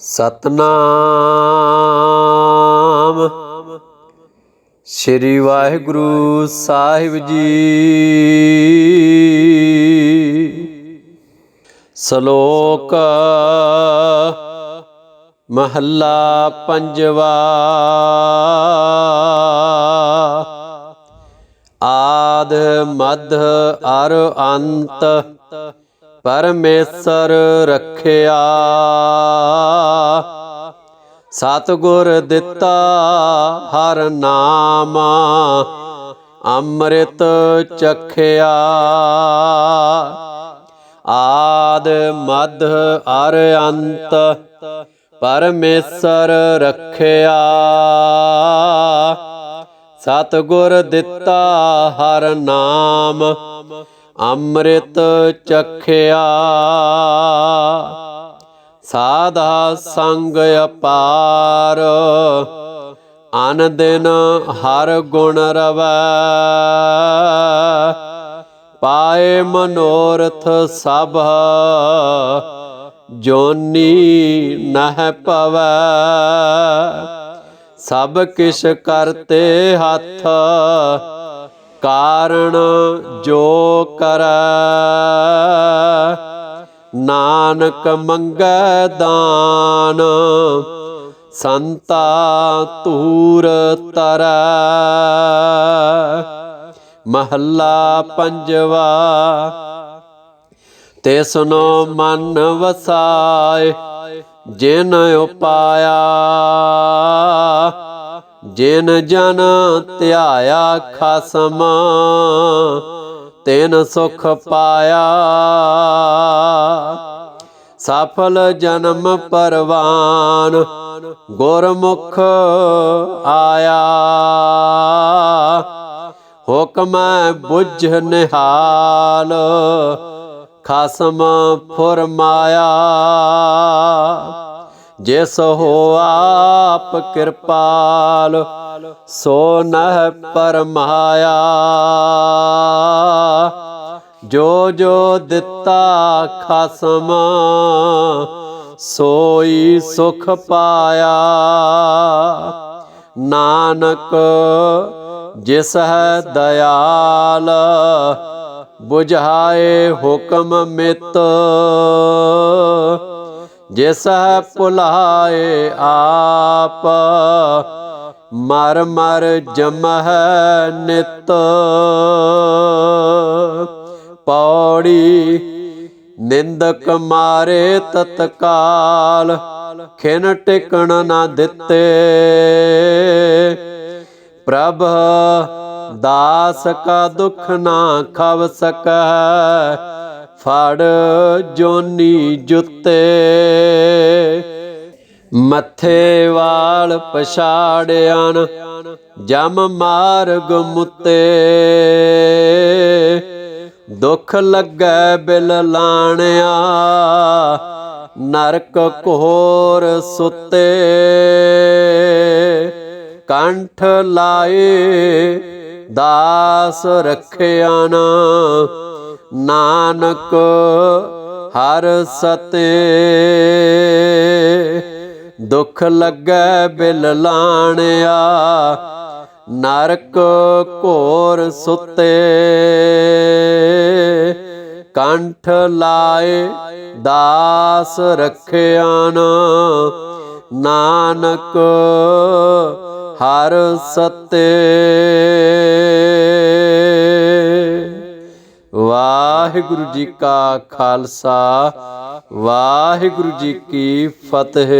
ਸਤਨਾਮ। ਸ੍ਰੀ ਵਾਹਿਗੁਰੂ ਸਾਹਿਬ ਜੀ। ਸ਼ਲੋਕ ਮਹੱਲਾ ਪੰਜਵਾ। ਆਦ ਮਧ ਅਰ ਅੰਤ। ਪਰਮੇਸ਼ਰ ਰੱਖਿਆ। ਸਤਿਗੁਰ ਦਿੱਤਾ ਹਰ ਨਾਮ, ਅੰਮ੍ਰਿਤ ਚਖਿਆ। ਆਦ ਮਧ ਅਰ ਅੰਤ ਪਰਮੇਸ਼ਰ ਰੱਖਿਆ। ਸਤਿਗੁਰ ਦਿੱਤਾ ਹਰ ਨਾਮ ਅੰਮ੍ਰਿਤ ਚਖਿਆ। ਸਾਧਾ ਸੰਗ ਅਪਾਰ। ਅਨ ਦਿਨ ਹਰ ਗੁਣ ਰਵੈ। ਪਾਏ ਮਨੋਰਥ ਸਭ ਜੋਨੀ ਨਹਿ ਪਵੈ। ਸਭ ਕਿਛ ਕਰਤੇ ਹੱਥ ਕਾਰਣ ਜੋ ਕਰੈ। ਨਾਨਕ ਮੰਗੈ ਦਾਨ, ਸੰਤਾ ਤੂਰ ਤਰੈ। ਮਹੱਲਾ ਪੰਜਵਾ ਤੇ ਮਨ ਵਸਾਏ, ਜਿਨ ਉਪਾਇਆ। ਜਿਨ ਜਨ ਧਿਆਇਆ ਖਸਮ, ਤੈਨ ਸੁਖ ਪਾਇਆ। ਸਫਲ ਜਨਮ ਪਰਵਾਨ, ਗੁਰਮੁਖ ਆਇਆ। ਹੁਕਮ ਬੁੱਝ ਨਿਹਾਲ, ਖਸਮ ਫਰਮਾਇਆ। ਜਿਸ ਹੋ ਆਪ ਕਿਰਪਾਲ, ਸੋ ਨਹਿ ਪਰਮਾਇਆ। ਜੋ ਜੋ ਦਿੱਤਾ ਖਸਮ, ਸੋਈ ਸੁਖ ਪਾਇਆ। ਨਾਨਕ, ਜਿਸ ਹੈ ਦਇਆਲ 부ਝਾਏ ਹੁਕਮ ਮਿਤ। ਜਿਸ ਭੁਲਾਏ ਆਪ, ਮਰ ਮਰ ਜਮਹਿ ਨਿਤ। ਪੌੜੀ ਨਿੰਦਕ ਮਾਰੇ ਤਤਕਾਲ, ਖਿਨ ਟਿਕਣ ਨਾ ਦਿੱਤੇ। ਪ੍ਰਭ ਦਾਸ ਕਾ ਦੁਖ ਨਾ ਖਵ ਸਕੈ, ਫੜ ਜੋਨੀ ਜੁੱਤੇ। ਮੱਥੇ ਵਾਲ ਪਛਾੜਿਆਨ, ਜਮ ਮਾਰਗ ਮੁੱਤੇ। ਦੁੱਖ ਲੱਗੈ ਬਿਲ ਲਾਣਿਆ, ਨਰਕ ਘੋਰ ਸੁੱਤੇ। ਕੰਠ ਲਾਏ, ਦਾਸ ਰੱਖਿਆ ਨਾ ਨਾਨਕ ਹਰ ਸਤੇ। ਦੁੱਖ ਲੱਗੈ ਬਿਲ ਲਾਣਿਆ, ਨਰਕ ਘੋਰ ਸੁੱਤੇ। ਕੰਠ ਲਾਏ ਦਾਸ ਰਖਿਆ ਨਾ ਨਾਨਕ ਹਰ ਸਤੇ। ਵਾਹਿਗੁਰੂ ਜੀ ਕਾ ਖਾਲਸਾ ਵਾਹਿਗੁਰੂ ਜੀ ਕੀ ਫਤਿਹ।